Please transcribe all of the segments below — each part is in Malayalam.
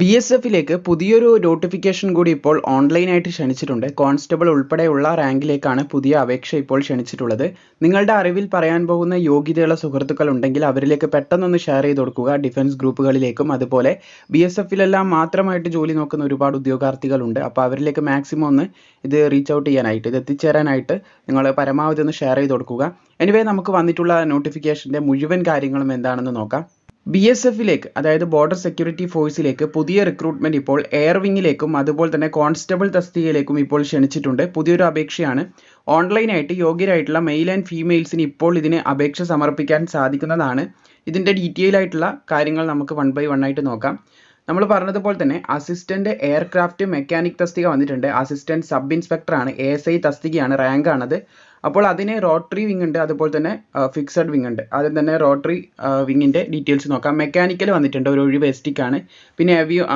ബി എസ് എഫിലേക്ക് പുതിയൊരു നോട്ടിഫിക്കേഷൻ കൂടി ഇപ്പോൾ ഓൺലൈനായിട്ട് ക്ഷണിച്ചിട്ടുണ്ട്. കോൺസ്റ്റബിൾ ഉൾപ്പെടെയുള്ള റാങ്കിലേക്കാണ് പുതിയ അപേക്ഷ ഇപ്പോൾ ക്ഷണിച്ചിട്ടുള്ളത്. നിങ്ങളുടെ അറിവിൽ പറയാൻ പോകുന്ന യോഗ്യതയുള്ള സുഹൃത്തുക്കൾ ഉണ്ടെങ്കിൽ അവരിലേക്ക് പെട്ടെന്നൊന്ന് ഷെയർ ചെയ്ത് കൊടുക്കുക. ഡിഫൻസ് ഗ്രൂപ്പുകളിലേക്കും അതുപോലെ ബി എസ് എഫിലെല്ലാം മാത്രമായിട്ട് ജോലി നോക്കുന്ന ഒരുപാട് ഉദ്യോഗാർത്ഥികളുണ്ട്. അപ്പോൾ അവരിലേക്ക് മാക്സിമം ഒന്ന് ഇത് റീച്ച് ഔട്ട് ചെയ്യാനായിട്ട് ഇത് എത്തിച്ചേരാനായിട്ട് നിങ്ങൾ പരമാവധി ഒന്ന് ഷെയർ ചെയ്ത് കൊടുക്കുക. എനിവേ നമുക്ക് വന്നിട്ടുള്ള നോട്ടിഫിക്കേഷന്റെ മുഴുവൻ കാര്യങ്ങളും എന്താണെന്ന് നോക്കാം. ബി എസ് എഫിലേക്ക് അതായത് ബോർഡർ സെക്യൂരിറ്റി ഫോഴ്സിലേക്ക് പുതിയ റിക്രൂട്ട്മെന്റ് ഇപ്പോൾ എയർ വിങ്ങിലേക്കും അതുപോലെ തന്നെ കോൺസ്റ്റബിൾ തസ്തികയിലേക്കും ഇപ്പോൾ ക്ഷണിച്ചിട്ടുണ്ട്. പുതിയൊരു അപേക്ഷയാണ്. ഓൺലൈനായിട്ട് യോഗ്യരായിട്ടുള്ള മെയിൽ ആൻഡ് ഫീമെയിൽസിന് ഇപ്പോൾ ഇതിന് അപേക്ഷ സമർപ്പിക്കാൻ സാധിക്കുന്നതാണ്. ഇതിന്റെ ഡീറ്റെയിൽ ആയിട്ടുള്ള കാര്യങ്ങൾ നമുക്ക് വൺ ബൈ വൺ ആയിട്ട് നോക്കാം. നമ്മൾ പറഞ്ഞതുപോലെ തന്നെ അസിസ്റ്റന്റ് എയർക്രാഫ്റ്റ് മെക്കാനിക് തസ്തിക വന്നിട്ടുണ്ട്. അസിസ്റ്റന്റ് സബ് ഇൻസ്പെക്ടർ ആണ്. എ എസ് ഐ തസ്തികയാണ്. റാങ്ക് ആണത്. അപ്പോൾ അതിന് റോട്ടറി വിങ് ഉണ്ട് അതുപോലെ തന്നെ ഫിക്സഡ് വിങ് ഉണ്ട്. ആദ്യം തന്നെ റോട്ടറി വിങ്ങിന്റെ ഡീറ്റെയിൽസ് നോക്കാം. മെക്കാനിക്കൽ വന്നിട്ടുണ്ട് ഒരു ഒഴിവ് എസ് ടിക്കാണ് പിന്നെ അവിയോ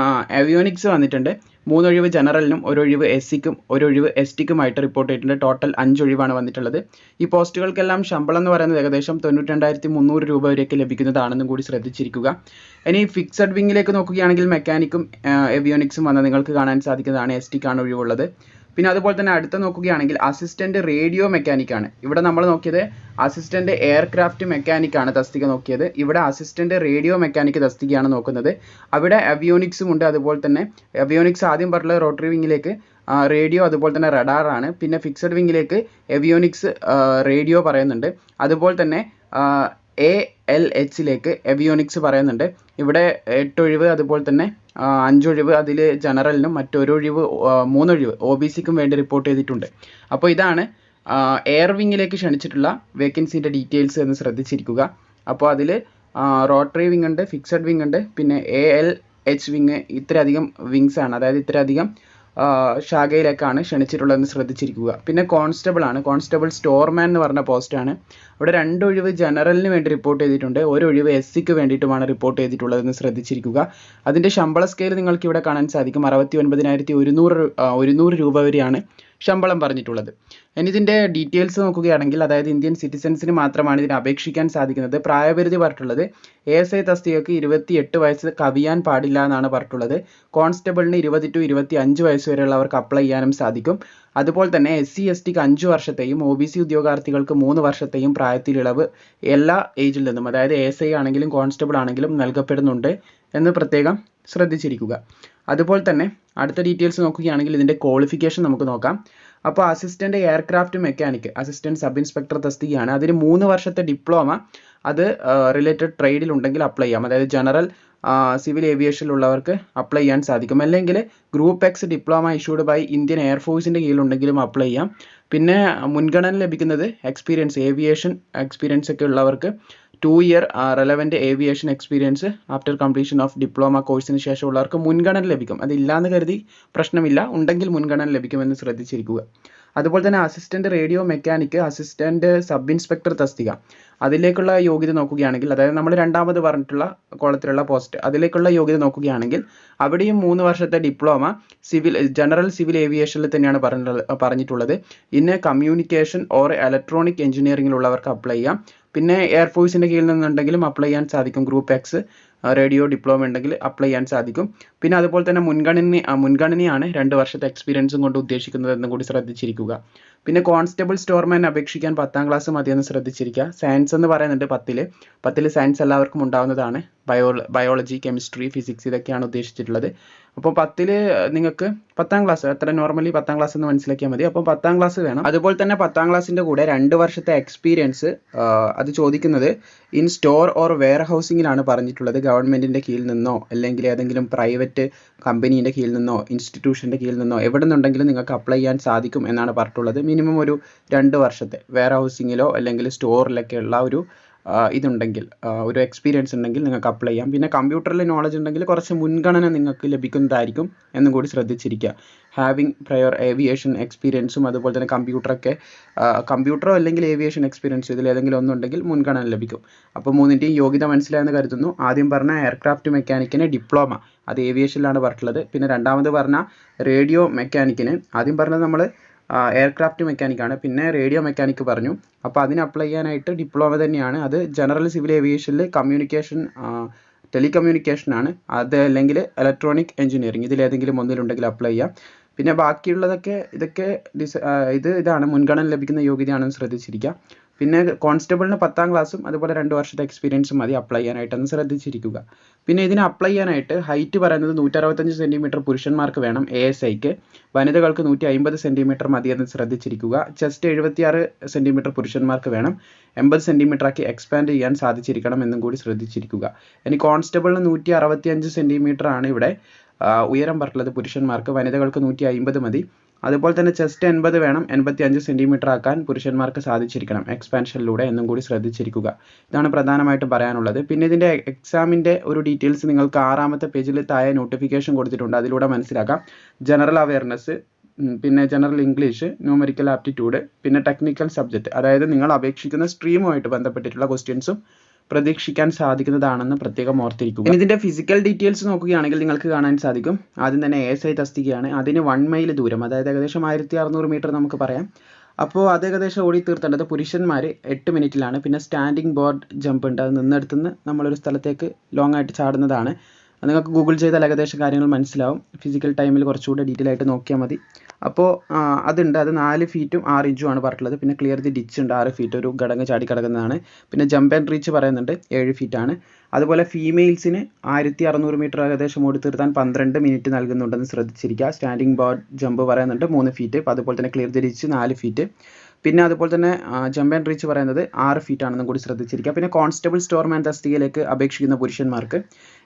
അവിയോണിക്സ് വന്നിട്ടുണ്ട്. മൂന്നൊഴിവ് ജനറലിനും ഒരൊഴിവ് എസ് സിക്കും ഒരൊഴിവ് എസ് ടിക്കുമായിട്ട് റിപ്പോർട്ട് ചെയ്തിട്ടുണ്ട്. ടോട്ടൽ അഞ്ച് ഒഴിവാണ് വന്നിട്ടുള്ളത്. ഈ പോസ്റ്റുകൾക്കെല്ലാം ശമ്പളം എന്ന് പറയുന്നത് ഏകദേശം തൊണ്ണൂറ്റി രണ്ടായിരത്തി മുന്നൂറ് രൂപ വരെയൊക്കെ ലഭിക്കുന്നതാണെന്നും കൂടി ശ്രദ്ധിച്ചിരിക്കുക. ഇനി ഫിക്സഡ് വിങ്ങിലേക്ക് നോക്കുകയാണെങ്കിൽ മെക്കാനിക്കും എവിയോണിക്സും വന്ന് നിങ്ങൾക്ക് കാണാൻ സാധിക്കുന്നതാണ് എസ് ടിക്കാണ് ഒഴിവുള്ളത്. പിന്നെ അതുപോലെ തന്നെ അടുത്ത നോക്കുകയാണെങ്കിൽ അസിസ്റ്റന്റ് റേഡിയോ മെക്കാനിക് ആണ്. ഇവിടെ നമ്മൾ നോക്കിയത് അസിസ്റ്റന്റ് എയർക്രാഫ്റ്റ് മെക്കാനിക് ആണ് തസ്തിക നോക്കിയത്. ഇവിടെ അസിസ്റ്റന്റ് റേഡിയോ മെക്കാനിക് തസ്തികയാണ് നോക്കുന്നത്. അവിടെ അവിയോണിക്സും ഉണ്ട്. അതുപോലെ തന്നെ അവിയോണിക്സ് ആദ്യം പറഞ്ഞ റോട്ടറി വിങ്ങിലേക്ക് റേഡിയോ അതുപോലെ തന്നെ റഡാർ ആണ്. പിന്നെ ഫിക്സഡ് വിങ്ങിലേക്ക് എവിയോണിക്സ് റേഡിയോ പറയുന്നുണ്ട്. അതുപോലെ തന്നെ എ എൽ എച്ചിലേക്ക് എവിയോണിക്സ് പറയുന്നുണ്ട്. ഇവിടെ എട്ടൊഴിവ് അതുപോലെ തന്നെ അഞ്ചൊഴിവ് അതിൽ ജനറലിനും മറ്റൊരൊഴിവ് മൂന്നൊഴിവ് ഒ ബി സിക്കും വേണ്ടി റിപ്പോർട്ട് ചെയ്തിട്ടുണ്ട്. അപ്പോൾ ഇതാണ് എയർ വിങ്ങിലേക്ക് ക്ഷണിച്ചിട്ടുള്ള വേക്കൻസിന്റെ ഡീറ്റെയിൽസ് എന്ന് ശ്രദ്ധിച്ചിരിക്കുക. അപ്പോൾ അതിൽ റോട്ടറി വിങ് ഉണ്ട് ഫിക്സഡ് വിങ് ഉണ്ട് പിന്നെ എ എൽ എച്ച് വിങ് ഇത്രയധികം വിങ്സ് ആണ്. അതായത് ഇത്രയധികം ശാഖയിലേക്കാണ് ക്ഷണിച്ചിട്ടുള്ളതെന്ന് ശ്രദ്ധിച്ചിരിക്കുക. പിന്നെ കോൺസ്റ്റബിൾ ആണ്. കോൺസ്റ്റബിൾ സ്റ്റോർമാൻ എന്ന് പറഞ്ഞ പോസ്റ്റാണ് അവിടെ രണ്ടൊഴിവ് ജനറലിന് വേണ്ടി റിപ്പോർട്ട് ചെയ്തിട്ടുണ്ട്. ഒരു ഒഴിവ് എസ് സിക്ക് വേണ്ടിയിട്ടുമാണ് റിപ്പോർട്ട് ചെയ്തിട്ടുള്ളതെന്ന് ശ്രദ്ധിച്ചിരിക്കുക. അതിന്റെ ശമ്പള സ്കെയിൽ നിങ്ങൾക്ക് ഇവിടെ കാണാൻ സാധിക്കും. അറുപത്തി ഒൻപതിനായിരത്തി ഒരുന്നൂറ് ഒരുന്നൂറ് രൂപ വരെയാണ്. ശമ്പളം പറഞ്ഞിട്ടുള്ളത്. ഇനി ഇതിന്റെ ഡീറ്റെയിൽസ് നോക്കുകയാണെങ്കിൽ അതായത് ഇന്ത്യൻ സിറ്റിസൻസിന് മാത്രമാണ് ഇതിന് അപേക്ഷിക്കാൻ സാധിക്കുന്നത്. പ്രായപരിധി പറഞ്ഞിട്ടുള്ളത് എ എസ് ഐ തസ്തികയ്ക്ക് ഇരുപത്തി എട്ട് വയസ്സ് കവിയാൻ പാടില്ല എന്നാണ് പറഞ്ഞിട്ടുള്ളത്. കോൺസ്റ്റബിളിന് ഇരുപത് ടു ഇരുപത്തി അഞ്ച് വയസ്സ് വരെയുള്ളവർക്ക് അപ്ലൈ ചെയ്യാനും സാധിക്കും. അതുപോലെ തന്നെ എസ് സി എസ് ടിക്ക് അഞ്ച് വർഷത്തെയും ഒ ബി സി ഉദ്യോഗാർത്ഥികൾക്ക് മൂന്ന് വർഷത്തെയും പ്രായത്തിൽ ഇളവ് എല്ലാ ഏജിൽ നിന്നും അതായത് എ എസ് ഐ ആണെങ്കിലും കോൺസ്റ്റബിൾ ആണെങ്കിലും നൽകപ്പെടുന്നുണ്ട് എന്ന് പ്രത്യേകം ശ്രദ്ധിച്ചിരിക്കുക. അതുപോലെ തന്നെ അടുത്ത ഡീറ്റെയിൽസ് നോക്കുകയാണെങ്കിൽ ഇതിന്റെ ക്വാളിഫിക്കേഷൻ നമുക്ക് നോക്കാം. അപ്പോൾ assistant aircraft mechanic assistant sub inspector തസ്തികയാണ്. അതിന് മൂന്ന് വർഷത്തെ ഡിപ്ലോമ അത് റിലേറ്റഡ് ട്രേഡിൽ ഉണ്ടെങ്കിൽ അപ്ലൈ ചെയ്യാം. അതായത് ജനറൽ സിവിൽ ഏവിയേഷനിലുള്ളവർക്ക് അപ്ലൈ ചെയ്യാൻ സാധിക്കും. അല്ലെങ്കിൽ group X diploma issued by Indian എയർഫോഴ്സിന്റെ കീഴിലുണ്ടെങ്കിലും അപ്ലൈ ചെയ്യാം. പിന്നെ മുൻഗണന ലഭിക്കുന്നത് എക്സ്പീരിയൻസ് ഏവിയേഷൻ എക്സ്പീരിയൻസ് ഒക്കെ ഉള്ളവർക്ക് two year relevant aviation experience after completion of diploma കോഴ്സിന് ശേഷമുള്ളവർക്ക് മുൻഗണന ലഭിക്കും. അതില്ലാന്ന് കരുതി പ്രശ്നമില്ല. ഉണ്ടെങ്കിൽ മുൻഗണന ലഭിക്കുമെന്ന് ശ്രദ്ധിച്ചിരിക്കുക. അതുപോലെ തന്നെ assistant radio mechanic assistant sub inspector തസ്തിക. അതിലേക്കുള്ള യോഗ്യത നോക്കുകയാണെങ്കിൽ അതായത് നമ്മൾ രണ്ടാമത് പറഞ്ഞിട്ടുള്ള കോളത്തിലുള്ള പോസ്റ്റ് അതിലേക്കുള്ള യോഗ്യത നോക്കുകയാണെങ്കിൽ അവിടെയും മൂന്ന് വർഷത്തെ ഡിപ്ലോമ സിവിൽ ജനറൽ സിവിൽ ഏവിയേഷനിൽ തന്നെയാണ് പറഞ്ഞിട്ടുള്ളത്. ഇന്ന് കമ്മ്യൂണിക്കേഷൻ ഓർ ഇലക്ട്രോണിക് എഞ്ചിനീയറിംഗിലുള്ളവർക്ക് അപ്ലൈ ചെയ്യാം. പിന്നെ എയർഫോഴ്സിന്റെ കീഴിൽ നിന്നുണ്ടെങ്കിലും അപ്ലൈ ചെയ്യാൻ സാധിക്കും ഗ്രൂപ്പ് എക്സ് റേഡിയോ ഡിപ്ലോമ ഉണ്ടെങ്കിൽ അപ്ലൈ ചെയ്യാൻ സാധിക്കും. പിന്നെ അതുപോലെ തന്നെ മുൻഗണന മുൻഗണനയാണ് രണ്ട് വർഷത്തെ എക്സ്പീരിയൻസും കൊണ്ട് ഉദ്ദേശിക്കുന്നത് എന്നും കൂടി ശ്രദ്ധിച്ചിരിക്കുക. പിന്നെ കോൺസ്റ്റബിൾ സ്റ്റോർമാൻ അപേക്ഷിക്കാൻ പത്താം ക്ലാസ് മതിയെന്ന് ശ്രദ്ധിച്ചിരിക്കുക. സയൻസ് എന്ന് പറയുന്നുണ്ട് പത്തിൽ പത്തിൽ സയൻസ് എല്ലാവർക്കും ഉണ്ടാവുന്നതാണ്. ബയോ ബയോളജി കെമിസ്ട്രി ഫിസിക്സ് ഇതൊക്കെയാണ് ഉദ്ദേശിച്ചിട്ടുള്ളത്. അപ്പോൾ പത്തിൽ നിങ്ങൾക്ക് പത്താം ക്ലാസ് അത്ര നോർമലി പത്താം ക്ലാസ് എന്ന് മനസ്സിലാക്കിയാൽ മതി. അപ്പോൾ പത്താം ക്ലാസ് വേണം. അതുപോലെ തന്നെ പത്താം ക്ലാസ്സിന്റെ കൂടെ രണ്ട് വർഷത്തെ എക്സ്പീരിയൻസ് അത് ചോദിക്കുന്നത് ഇൻ സ്റ്റോർ ഓർ വെയർ ഹൗസിങ്ങിലാണ് പറഞ്ഞിട്ടുള്ളത്. ഗവൺമെന്റിന്റെ കീഴിൽ നിന്നോ അല്ലെങ്കിൽ ഏതെങ്കിലും പ്രൈവറ്റ് കമ്പനീന്റെ കീഴിൽ നിന്നോ ഇൻസ്റ്റിറ്റ്യൂഷന്റെ കീഴിൽ നിന്നോ എവിടെ നിന്നുണ്ടെങ്കിലും നിങ്ങൾക്ക് അപ്ലൈ ചെയ്യാൻ സാധിക്കും എന്നാണ് പറഞ്ഞിട്ടുള്ളത്. മിനിമം ഒരു രണ്ട് വർഷത്തെ വെയർ ഹൗസിങ്ങിലോ അല്ലെങ്കിൽ സ്റ്റോറിലൊക്കെ ഉള്ള ഒരു ഇതുണ്ടെങ്കിൽ ഒരു എക്സ്പീരിയൻസ് ഉണ്ടെങ്കിൽ നിങ്ങൾക്ക് അപ്ലൈ ചെയ്യാം. പിന്നെ കമ്പ്യൂട്ടറിൽ നോളജ് ഉണ്ടെങ്കിൽ കുറച്ച് മുൻഗണന നിങ്ങൾക്ക് ലഭിക്കുന്നതായിരിക്കും എന്നും കൂടി ശ്രദ്ധിച്ചിരിക്കുക. ഹാവിങ് പ്രയർ ഏവിയേഷൻ എക്സ്പീരിയൻസും അതുപോലെ തന്നെ കമ്പ്യൂട്ടറൊക്കെ കമ്പ്യൂട്ടറോ അല്ലെങ്കിൽ ഏവിയേഷൻ എക്സ്പീരിയൻസ് ഇതിൽ ഏതെങ്കിലും ഒന്നുണ്ടെങ്കിൽ മുൻഗണന ലഭിക്കും. അപ്പോൾ മൂന്നിന്റെയും യോഗ്യത മനസ്സിലായെന്ന് കരുതുന്നു. ആദ്യം പറഞ്ഞ എയർക്രാഫ്റ്റ് മെക്കാനിക്കിന് ഡിപ്ലോമ അത് ഏവിയേഷനിലാണ് പറഞ്ഞിട്ടുള്ളത്. പിന്നെ രണ്ടാമത് പറഞ്ഞ റേഡിയോ മെക്കാനിക്കിന് ആദ്യം പറഞ്ഞത് നമ്മൾ എയർക്രാഫ്റ്റ് മെക്കാനിക്കാണ് പിന്നെ റേഡിയോ മെക്കാനിക്ക് പറഞ്ഞു. അപ്പോൾ അതിന് അപ്ലൈ ചെയ്യാനായിട്ട് ഡിപ്ലോമ തന്നെയാണ്. അത് ജനറൽ സിവിൽ ഏവിയേഷനിൽ കമ്മ്യൂണിക്കേഷൻ ടെലികമ്മ്യൂണിക്കേഷൻ ആണ്. അത് അല്ലെങ്കിൽ ഇലക്ട്രോണിക് എഞ്ചിനീയറിംഗ് ഇതിലേതെങ്കിലും ഒന്നിലുണ്ടെങ്കിൽ അപ്ലൈ ചെയ്യാം. പിന്നെ ബാക്കിയുള്ളതൊക്കെ ഇതൊക്കെ ഡിസ് ഇത് ഇതാണ്. മുൻഗണന ലഭിക്കുന്ന യോഗ്യതയാണെന്ന് ശ്രദ്ധിച്ചിരിക്കുക. പിന്നെ കോൺസ്റ്റബിളിന് പത്താം ക്ലാസ്സും അതുപോലെ രണ്ട് വർഷത്തെ എക്സ്പീരിയൻസും മതി അപ്ലൈ ചെയ്യാനായിട്ടെന്ന് ശ്രദ്ധിച്ചിരിക്കുക. പിന്നെ ഇതിന് അപ്ലൈ ചെയ്യാനായിട്ട് ഹൈറ്റ് പറയുന്നത് നൂറ്ററുപത്തഞ്ച് സെന്റിമീറ്റർ പുരുഷന്മാർക്ക് വേണം എ എസ് ഐക്ക് വനിതകൾക്ക് നൂറ്റി അമ്പത് സെന്റിമീറ്റർ മതി എന്ന് ശ്രദ്ധിച്ചിരിക്കുക. ചെസ്റ്റ് എഴുപത്തിയാറ് സെന്റിമീറ്റർ പുരുഷന്മാർക്ക് വേണം. എൺപത് സെന്റിമീറ്ററാക്കി എക്സ്പാൻഡ് ചെയ്യാൻ സാധിച്ചിരിക്കണം എന്നും കൂടി ശ്രദ്ധിച്ചിരിക്കുക. ഇനി കോൺസ്റ്റബിളിന് നൂറ്റി അറുപത്തിയഞ്ച് സെന്റിമീറ്റർ ആണ് ഇവിടെ ഉയരം പറഞ്ഞിട്ടുള്ളത് പുരുഷന്മാർക്ക് വനിതകൾക്ക് നൂറ്റി അയിമ്പത് മതി. അതുപോലെ തന്നെ ചെസ്റ്റ് എൺപത് വേണം എൺപത്തി അഞ്ച് സെന്റിമീറ്റർ ആക്കാൻ പുരുഷന്മാർക്ക് സാധിച്ചിരിക്കണം. എക്സ്പാൻഷനിലൂടെ എന്നും കൂടി ശ്രദ്ധിച്ചിരിക്കുക. ഇതാണ് പ്രധാനമായിട്ടും പറയാനുള്ളത്. പിന്നെ ഇതിന്റെ എക്സാമിന്റെ ഒരു ഡീറ്റെയിൽസ് നിങ്ങൾക്ക് ആറാമത്തെ പേജിൽ താഴെ നോട്ടിഫിക്കേഷൻ കൊടുത്തിട്ടുണ്ട്. അതിലൂടെ മനസ്സിലാക്കാം. ജനറൽ അവയർനെസ് പിന്നെ ജനറൽ ഇംഗ്ലീഷ് ന്യൂമറിക്കൽ ആപ്റ്റിറ്റ്യൂഡ് പിന്നെ ടെക്നിക്കൽ സബ്ജക്റ്റ് അതായത് നിങ്ങൾ അപേക്ഷിക്കുന്ന സ്ട്രീമുമായിട്ട് ബന്ധപ്പെട്ടിട്ടുള്ള ക്വസ്റ്റ്യൻസും പ്രതീക്ഷിക്കാൻ സാധിക്കുന്നതാണെന്ന് പ്രത്യേകം ഓർത്തിരിക്കുക. ഇതിന്റെ ഫിസിക്കൽ ഡീറ്റെയിൽസ് നോക്കുകയാണെങ്കിൽ നിങ്ങൾക്ക് കാണാൻ സാധിക്കും. ആദ്യം തന്നെ എ എസ് ഐ തസ്തികയാണ്. അതിന് വൺ മൈൽ ദൂരം അതായത് ഏകദേശം ആയിരത്തി അറുന്നൂറ് മീറ്റർ നമുക്ക് പറയാം. അപ്പോൾ അത് ഏകദേശം ഓടി തീർത്തേണ്ടത് പുരുഷന്മാർ എട്ട് മിനിറ്റിലാണ് പിന്നെ സ്റ്റാൻഡിങ് ബോർഡ് ജമ്പ് ഉണ്ട്. അത് നിന്നെടുത്തുനിന്ന് നമ്മളൊരു സ്ഥലത്തേക്ക് ലോങ് ആയിട്ട് ചാടുന്നതാണ്. നിങ്ങൾക്ക് ഗൂഗിൾ ചെയ്താൽ ഏകദേശം കാര്യങ്ങൾ മനസ്സിലാവും. ഫിസിക്കൽ ടൈമിൽ കുറച്ചുകൂടെ ഡീറ്റെയിൽ ആയിട്ട് നോക്കിയാൽ മതി. അപ്പോൾ അതുണ്ട്. അത് നാല് ഫീറ്റും ആറ് ഇഞ്ചും ആണ് പറഞ്ഞിട്ടുള്ളത്. പിന്നെ ക്ലിയർ ദി ഡിച്ച് ഉണ്ട്. ആറ് ഫീറ്റ് ഒരു ഘടകം ചാടി കിടക്കുന്നതാണ്. പിന്നെ ജമ്പ് ആൻഡ് റീച്ച് പറയുന്നുണ്ട്. ഏഴ് ഫീറ്റ് ആണ്. അതുപോലെ ഫീമെയിൽസിന് ആയിരത്തി അറുന്നൂറ് മീറ്റർ ഏകദേശം ഓടി തീർത്താൻ പന്ത്രണ്ട് മിനിറ്റ് നൽകുന്നുണ്ടെന്ന് ശ്രദ്ധിച്ചിരിക്കുക. സ്റ്റാൻഡിങ് ബോർഡ് ജമ്പ് പറയുന്നുണ്ട്. മൂന്ന് ഫീറ്റ് അതുപോലെ തന്നെ ക്ലിയർ ദി ഡിച്ച് നാല് ഫീറ്റ് പിന്നെ അതുപോലെ തന്നെ ജമ്പ് ആൻഡ് റീച്ച് പറയുന്നത് ആറ് ഫീറ്റ് ആണെന്നും കൂടി ശ്രദ്ധിച്ചിരിക്കുക പിന്നെ കോൺസ്റ്റബിൾ സ്റ്റോർമാൻ തസ്തികയിലേക്ക് അപേക്ഷിക്കുന്ന പുരുഷന്മാർക്ക്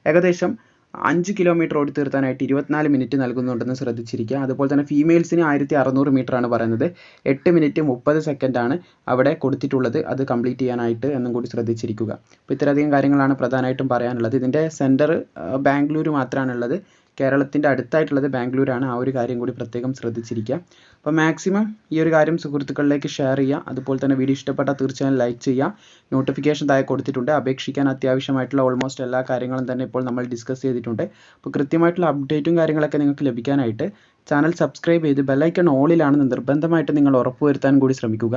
ഏകദേശം അഞ്ച് കിലോമീറ്റർ ഓടി തീർത്താനായിട്ട് ഇരുപത്തിനാല് മിനിറ്റ് നൽകുന്നുണ്ടെന്ന് ശ്രദ്ധിച്ചിരിക്കുക അതുപോലെ തന്നെ ഫീമെയിൽസിന് ആയിരത്തി അറുന്നൂറ് മീറ്റർ ആണ് പറയുന്നത്. എട്ട് മിനിറ്റ് മുപ്പത് ആണ് അവിടെ കൊടുത്തിട്ടുള്ളത്. അത് കംപ്ലീറ്റ് ചെയ്യാനായിട്ട് എന്നും കൂടി ശ്രദ്ധിച്ചിരിക്കുക. അപ്പോൾ ഇത്രയധികം കാര്യങ്ങളാണ് പ്രധാനമായിട്ടും പറയാനുള്ളത്. ഇതിന്റെ സെന്റർ ബാംഗ്ലൂർ മാത്രമാണുള്ളത് കേരളത്തിന്റെ അടുത്തായിട്ടുള്ളത് ബാംഗ്ലൂരാണ്. ആ ഒരു കാര്യം കൂടി പ്രത്യേകം ശ്രദ്ധിച്ചിരിക്കുക. അപ്പോൾ മാക്സിമം ഈ ഒരു കാര്യം സുഹൃത്തുക്കളിലേക്ക് ഷെയർ ചെയ്യുക. അതുപോലെ തന്നെ വീഡിയോ ഇഷ്ടപ്പെട്ടാൽ തീർച്ചയായും ലൈക്ക് ചെയ്യുക. നോട്ടിഫിക്കേഷൻ താഴെ കൊടുത്തിട്ടുണ്ട്. അപേക്ഷിക്കാൻ അത്യാവശ്യമായിട്ടുള്ള ഓൾമോസ്റ്റ് എല്ലാ കാര്യങ്ങളും തന്നെ ഇപ്പോൾ നമ്മൾ ഡിസ്കസ് ചെയ്തിട്ടുണ്ട്. അപ്പോൾ കൃത്യമായിട്ടുള്ള അപ്ഡേറ്റും കാര്യങ്ങളൊക്കെ നിങ്ങൾക്ക് ലഭിക്കാനായിട്ട് ചാനൽ സബ്സ്ക്രൈബ് ചെയ്ത് ബെല്ലൈക്കൺ ഓളിലാണെന്ന് നിർബന്ധമായിട്ട് നിങ്ങൾ ഉറപ്പുവരുത്താൻ കൂടി ശ്രമിക്കുക.